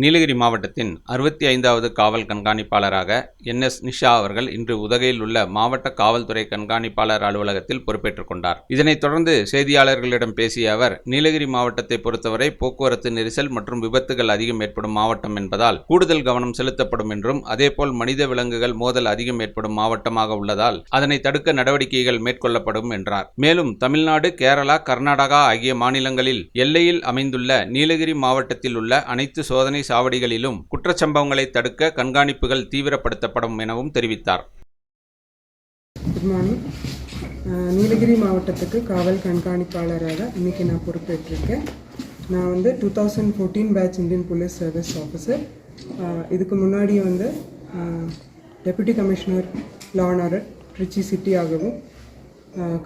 நீலகிரி மாவட்டத்தின் அறுபத்தி ஐந்தாவது காவல் கண்காணிப்பாளராக என் எஸ் நிஷா அவர்கள் இன்று உதகையில் உள்ள மாவட்ட காவல்துறை கண்காணிப்பாளர் அலுவலகத்தில் பொறுப்பேற்றுக் கொண்டார். இதனைத் தொடர்ந்து செய்தியாளர்களிடம் பேசிய அவர் நீலகிரி மாவட்டத்தை பொறுத்தவரை போக்குவரத்து நெரிசல் மற்றும் விபத்துகள் அதிகம் ஏற்படும் மாவட்டம் என்பதால் கூடுதல் கவனம் செலுத்தப்படும் என்றும் அதேபோல் மனித விலங்குகள் மோதல் அதிகம் ஏற்படும் மாவட்டமாக உள்ளதால் அதனை தடுக்க நடவடிக்கைகள் மேற்கொள்ளப்படும் என்றார். மேலும் தமிழ்நாடு கேரளா கர்நாடகா ஆகிய மாநிலங்களில் எல்லையில் அமைந்துள்ள நீலகிரி மாவட்டத்தில் உள்ள அனைத்து சோதனை சாவடிகளிலும் குற்றச்சம்பவங்களை தடுக்க கண்காணிப்புகள் தீவிரப்படுத்தப்படும் எனவும் தெரிவித்தார். குட் மார்னிங் நீலகிரி மாவட்டத்துக்கு காவல் கண்காணிப்பாளராக இன்னைக்கு நான் பொறுப்பேற்றிருக்கேன். நான் வந்து two thousand fourteen batch Indian police service officer இதுக்கு முன்னாடி வந்து deputy commissioner law and order Trichy city ஆகவும்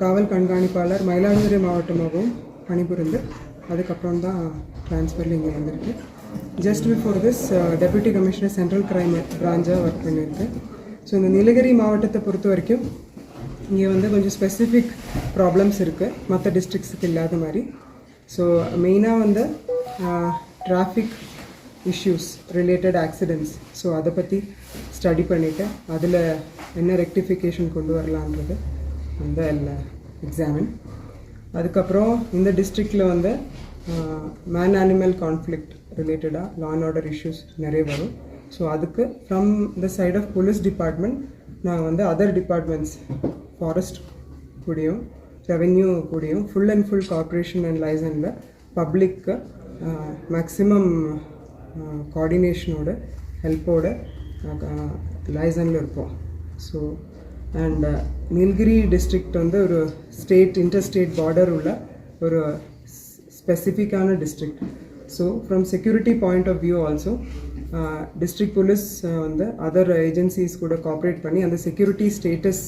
காவல் கண்காணிப்பாளர் மயிலாடுதுறை மாவட்டமாகவும் பணிபுரிந்து அதுக்கப்புறம் தான் ட்ரான்ஸ்ஃபரில் இங்கே வந்திருக்கேன். Just before this deputy commissioner central crime பிரான்ச்சாக work பண்ணியிருக்கேன் ஸோ இந்த நீலகிரி மாவட்டத்தை பொறுத்த வரைக்கும் இங்கே வந்து கொஞ்சம் ஸ்பெசிஃபிக் ப்ராப்ளம்ஸ் இருக்குது மற்ற டிஸ்ட்ரிக்ஸுக்கு இல்லாத மாதிரி. ஸோ மெயினாக வந்து traffic issues related accidents so அதை பற்றி ஸ்டடி பண்ணிவிட்டு அதில் என்ன ரெக்டிஃபிகேஷன் கொண்டு வரலான்றது வந்து அதில் எக்ஸாமின் அதுக்கப்புறம் இந்த டிஸ்ட்ரிக்டில் வந்து மேன் அனிமல் கான்ஃப்ளிக்ட் ரிலேட்டடாக லா அண்ட் ஆர்டர் இஷ்யூஸ் நிறைய வரும். ஸோ அதுக்கு from the side of police department நாங்கள் வந்து அதர் டிபார்ட்மெண்ட்ஸ் ஃபாரஸ்ட் கூடியும் ரெவென்யூ கூடயும் full and full corporation and லைசனில் பப்ளிக்கு மேக்ஸிமம் கோஆர்டினேஷனோட ஹெல்ப்போட லைசனில் இருப்போம். ஸோ அண்ட் நீலகிரி டிஸ்ட்ரிக்ட் வந்து ஒரு ஸ்டேட் இன்டர் ஸ்டேட் பார்டர் உள்ள ஒரு ஸ்பெசிஃபிக்கான district so from security point of view also district police வந்து அதர் ஏஜென்சிஸ் கூட கோஆப்ரேட் பண்ணி அந்த செக்யூரிட்டி ஸ்டேட்டஸ்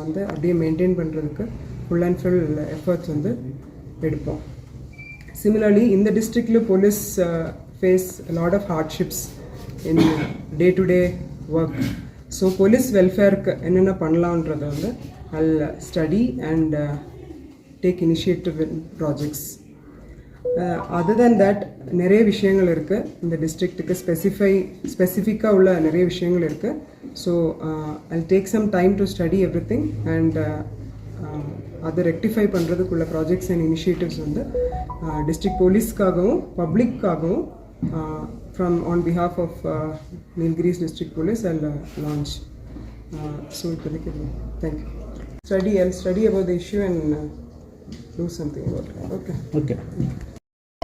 வந்து அப்படியே மெயின்டைன் பண்ணுறதுக்கு ஃபுல் அண்ட் ஃபுல் எஃபர்ட்ஸ் வந்து எடுப்போம். சிமிலர்லி இந்த டிஸ்ட்ரிக்டில் police face lot of hardships in day to day work so police வெல்ஃபேருக்கு என்னென்ன பண்ணலான்றதை வந்து I'll study and take initiative in projects other than that நிறைய விஷயங்கள் இருக்குது இந்த டிஸ்ட்ரிக்ட்டுக்கு ஸ்பெசிஃபை ஸ்பெசிஃபிக்காக உள்ள நிறைய விஷயங்கள் இருக்குது so I take some time to study everything and அதை ரெக்டிஃபை பண்ணுறதுக்குள்ள ப்ராஜெக்ட்ஸ் அண்ட் இனிஷியேட்டிவ்ஸ் வந்து டிஸ்ட்ரிக்ட் போலீஸ்க்காகவும் பப்ளிக்காகவும் from on behalf of Nilgiris district police and launch so இப்போதைக்கு thank you study I study about the issue and do something okay okay